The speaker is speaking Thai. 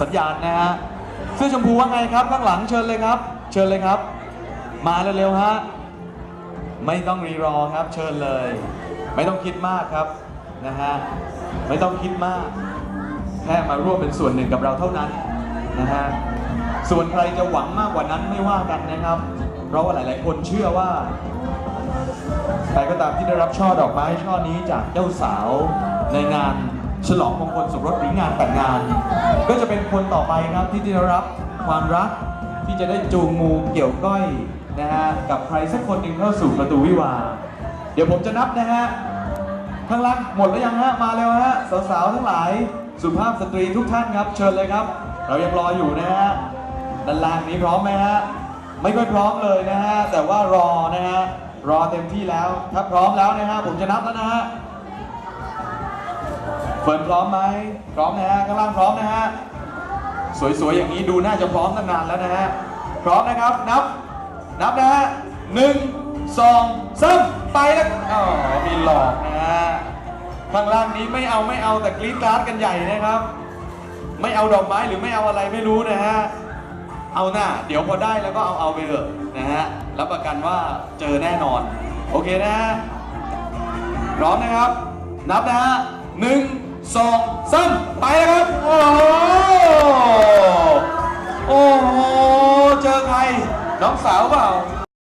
สัญญาณนะฮะเสื้อชมพูว่าไงครับข้างหลังเชิญเลยครับ เชิญเลยครับ มาเร็วๆฮะไม่ต้องรีรอครับเชิญเลย ไม่ต้องคิดมากครับนะฮะไม่ต้องคิดมาก แค่มาร่วมเป็นส่วนหนึ่งกับเราเท่านั้นนะฮะส่วนใครจะหวังมากกว่านั้นไม่ว่ากันนะครับ เพราะว่าหลาย ๆ คนเชื่อว่าใครก็ตามที่ได้รับช่อดอกไม้ช่อนี้จากเจ้าสาวในงาน ฉลองมงคลสมรสหรืองานแต่งงาน ก็จะเป็นคนต่อไปครับที่ได้รับความรักที่จะได้จูงมือเกี่ยวก้อยนะฮะกับใครสักคนหนึ่งเข้าสู่ประตูวิวา เดี๋ยวผมจะนับนะฮะข้างล่างหมดแล้วยังฮะมาเร็วฮะสาวๆทั้งหลายสุภาพสตรีทุกท่านครับ เชิญเลยครับ เรายังรออยู่นะฮะด้านล่างนี้พร้อมไหมฮะไม่ค่อยพร้อมเลยนะฮะแต่ว่ารอนะฮะรอเต็มที่แล้วถ้าพร้อมแล้วนะฮะผมจะนับแล้วนะฮะ เฟิร์นพร้อมไหมพร้อมนะฮะข้างล่างพร้อมนะฮะสวยๆอย่างนี้ดูน่าจะพร้อมตั้งนานแล้วนะฮะพร้อมนะครับนับนับนะฮะหนึ่งสองสามไปแล้วอ๋อมีหลอกนะฮะข้างล่างนี้ไม่เอาไม่เอาแต่กรี๊ดกราดกันใหญ่นะครับ ไม่เอาดอกไม้หรือไม่เอาอะไรไม่รู้นะฮะเอาหน้าเดี๋ยวพอได้แล้วก็เอาเอาไปเถอะนะฮะรับประกันว่าเจอแน่นอน โอเคนะฮะพร้อมนะครับ นับนะฮะหนึ่ง สองสามไปแล้วครับ โอ้โห โอ้โห เจอใคร น้องสาวเปล่า